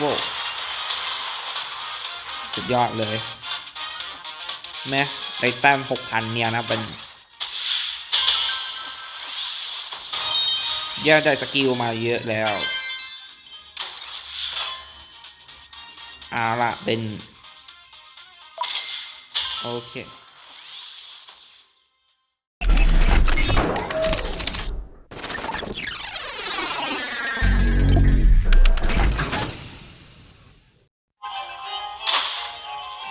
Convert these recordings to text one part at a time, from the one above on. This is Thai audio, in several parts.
โว้สุดยอดเลยแม้ได้แต้มหกพันเนี่ยนะเป็นย่าได้สกิลมาเยอะแล้วเอาละเป็น โอเค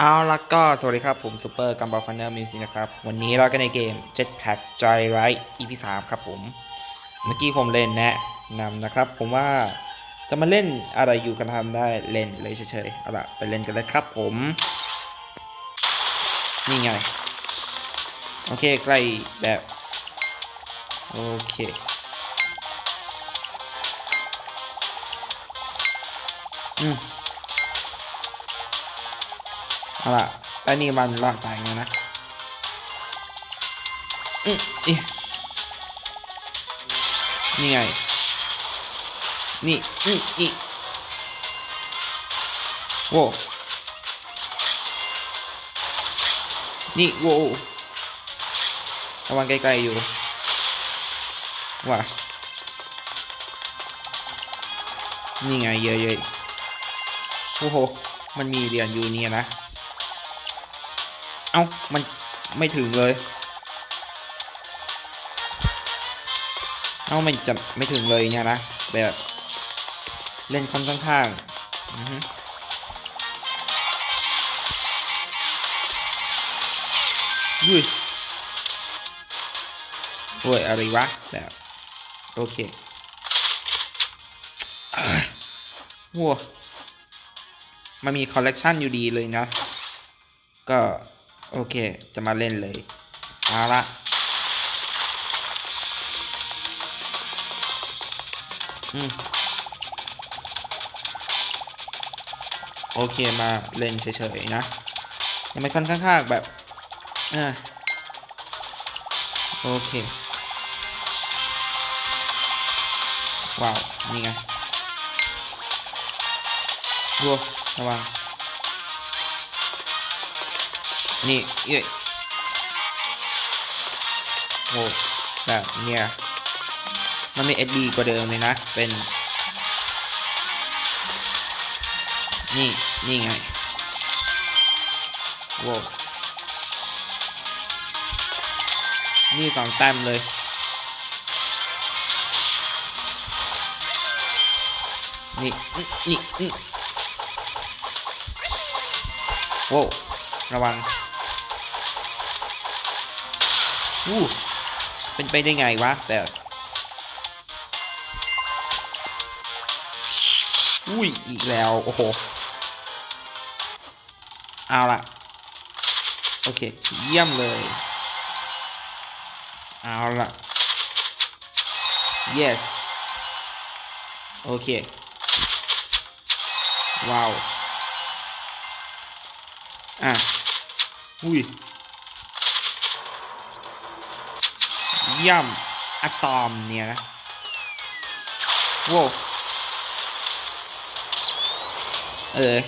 เอาละก็สวัสดีครับ ผมซูเปอร์กัมบอลฟันเนอร์มิวสิกนะครับ วันนี้เราก็ในเกม Jetpack Joyride EP 3ครับผม เมื่อกี้ผมเล่นแนะนำนะครับ ผมว่าจะมาเล่นอะไรอยู่กันทำได้เล่นเลยเฉยๆเอาละไปเล่นกันเลยครับผม นี่ไง โอเคใกล้แบบ โอเคอืม เอาล่ะแล้วนี่มันรอดสายไงนะอืมอีนี่ไง นี่ อืมอีโว้นี่โว้ระวังไกลๆอยู่ว่ะนี่ไงเยอะๆโอ้โห มันมีเหรียญอยู่เนี่ยนะ เอ้ามันไม่ถึงเลย เอ้ามันจะไม่ถึงเลยเนี่ยนะ แบบเล่นค่อนข้างๆอือฮึยุยโอ้ยอะไรวะแบบโอเคอ่าวัวมันมีคอลเลกชันอยู่ดีเลยนะ ก็ โอเค จะมาเล่นเลยเอาละอืมโอเคมาเล่นเฉยๆนะยังไม่ค่อนข้างๆแบบอ่าโอเค ว้าว นี่ไงวัวระวัง นี่เอ้ยโอ้แบบเนี่ยมันไม่เอดีกว่าเดิมเลยนะ เป็น นี่ นี่ไงโว้นี่สองแต้มเลย นี่อื้อนี่โว้ระวัง อู้เป็นไปได้ไงวะแบบอุ้ยอีกแล้ว โอ้โห เอาละโอเค เยี่ยมเลย เอาละ yes โอเค ว้าว อะ อุ้ย เยี่ยมอะตอมเนี่ยนะโว้วเออ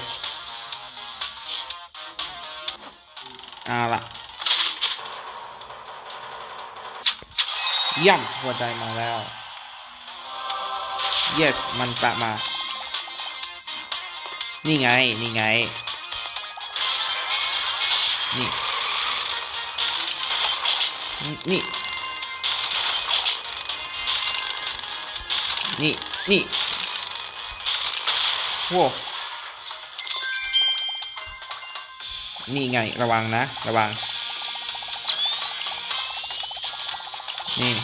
เอาละเยี่ยมหัวใจมาแล้ว yes มันกลับมา นี่ไง นี่ไง นี่ นี่ นี่นี่โว้นี่ไงระวังนะ ระวัง นี่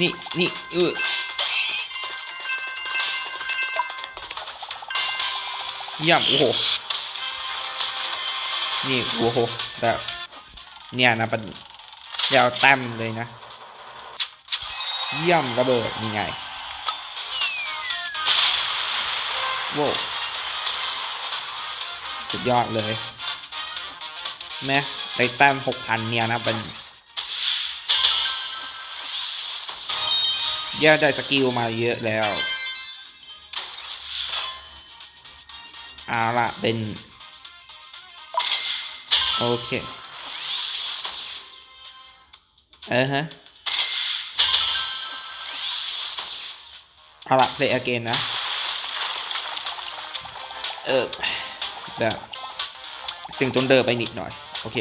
นี่นี่เออเยี่ยมโอ้โห นี่โอ้โหแบบเนี่ยนะป็น ยาวแต้มเลยนะ เยี่ยมระเบิดนี่ไงโว้วสุดยอดเลยแม้ได้แต้มหกพันเนี่ยนะเป็นย่าได้สกิลมาเยอะแล้วเอาละเป็น โอเค เออฮะเอาละ play again นะ เออแบบสียงจนเดินไปนิดหน่อย โอเค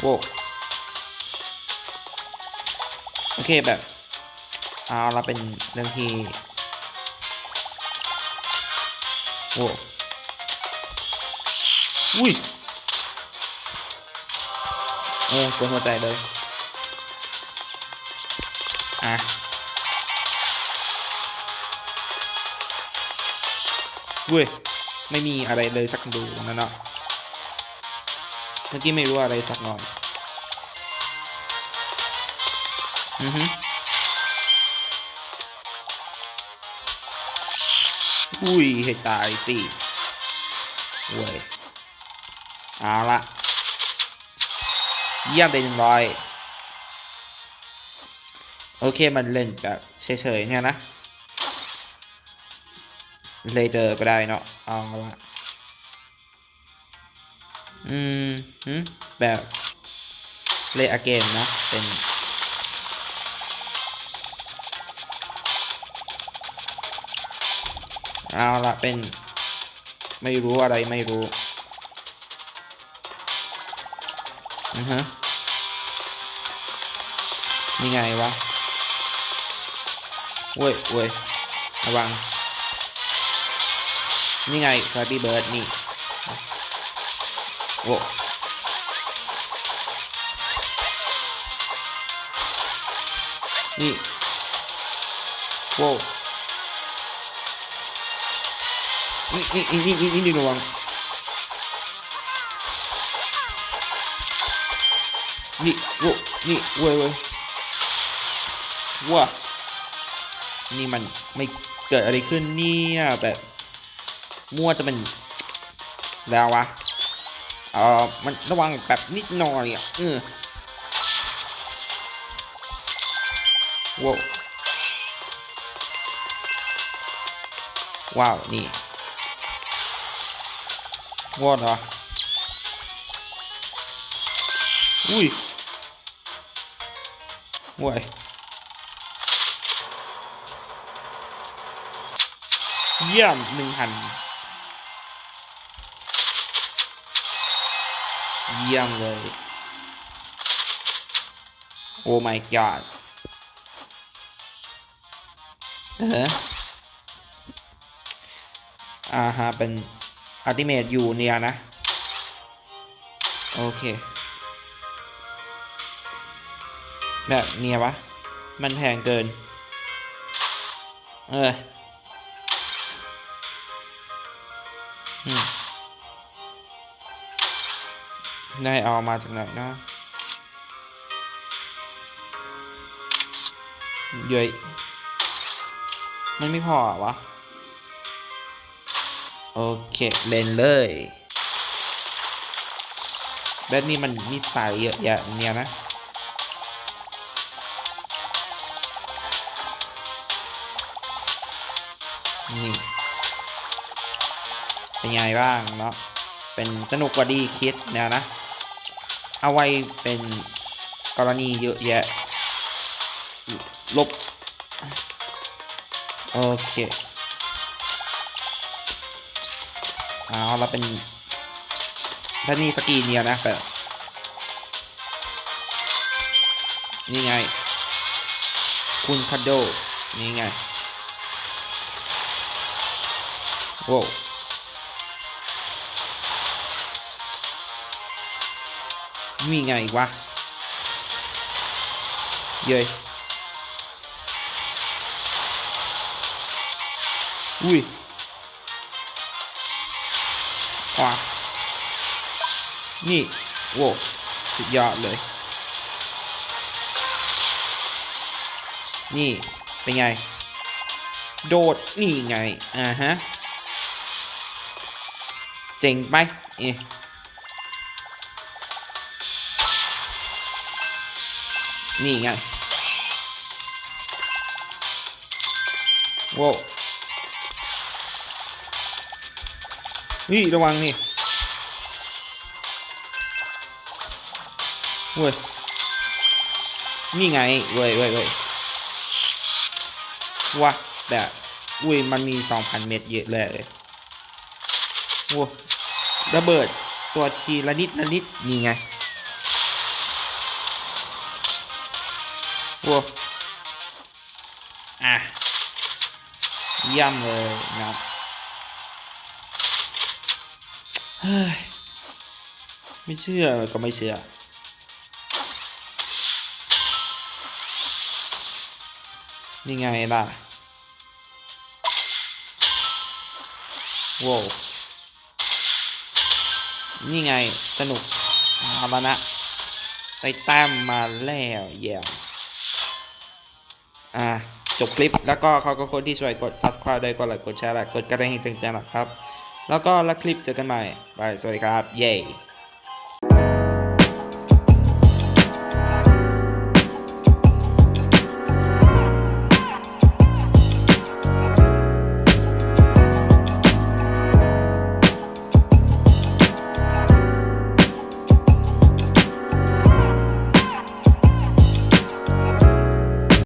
โว้โอเคแบบเอาละเป็นเรื่องที่โว้ อุ้ยเออกดหัวใจเลย อะ เว้ย ไม่มีอะไรเลยสักดูนั่นเนาะ เมื่อกี้ไม่รู้อะไรสักหน่อย อือฮึอุ้ย ให้ตายสิเว้ย เอาละเยี่ยมไปหนึ่งร้อยโอเคมันเล่นแบบเฉยๆเนี่ยนะเลยเจอก็ได้เนาะเอาละอืมแบบเลอเกนนะ เป็นเอาละเป็น ไม่รู้อะไรไม่รู้ อือฮะนี่ไงวะเว้ยเว้ยระวังนี่ไง f ฟ a ปี้เบิร์ดนี่โอ้นี่โว้นี่นี่นี่นี่นี่นี่ระวัง นี่ว้นี่เว้ยเว้ยว้านี่มันไม่เกิดอะไรขึ้นเนี่ยแบบมั่วจะเป็นแล้ววะเออมันระวังแบบนิดหน่อยอะเออว้าวว้าว นี่วอดเหรออุ้ย โว้ยเยี่ยมหนึ่งพันเยี่ยมเลย โอ้ my god เอออ่าฮะเป็นอัลติเมทอยู่เนี่ยนะ โอเค แบบเนี้ยวะ มันแพงเกิน เอออืมได้เอามาจากไหนนะเย้ยมันไม่พอเหรอวะ โอเคเล่นเลยแบบนี้มันมีสายเยอะแยะเนี่ยนะ เป็นไงบ้างเนาะเป็นสนุกกว่าดีคิดนะนะ เอาไว้เป็นกรณีเยอะแยะ ลบ โอเคเอาเราเป็นถ้านี่สกีเนี่ยนะแบบนี่ไง คุณคาโดนี่ไง โว้ มีไงวะ เย้ยอุ้ยว้านี่ โว้สุดยอดเลย นี่ เป็นไง โดด นี่ไง อ่าฮะ เจ๋งไป เอ๊ะ นี่ไงโว้วนี่ระวังนี่เว้ยนี่ไงเว้ยเว้ยเว้ยว้าแบบอุ้ยมันมี2,000เม็ดเยอะเลยว้าระเบิดตัวทีละนิดละนิดนี่ไง ว้าอะเยี่ยมเลยนะครับเฮ้ยไม่เชื่อก็ไม่เชื่อนี่ไงล่ะว้าวนี่ไงสนุกมาแล้วนะได้แต้มมาแล้วเยี่ยม อ่าจบคลิป แล้วก็เขาก็คนที่ช่วยกด subscribe ด้วยกดไลค์กดแชร์และกดกระดิ่งแจ้งเตือนนะครับ แล้วก็ละคลิปเจอกันใหม่บายสวัสดีครับ เย้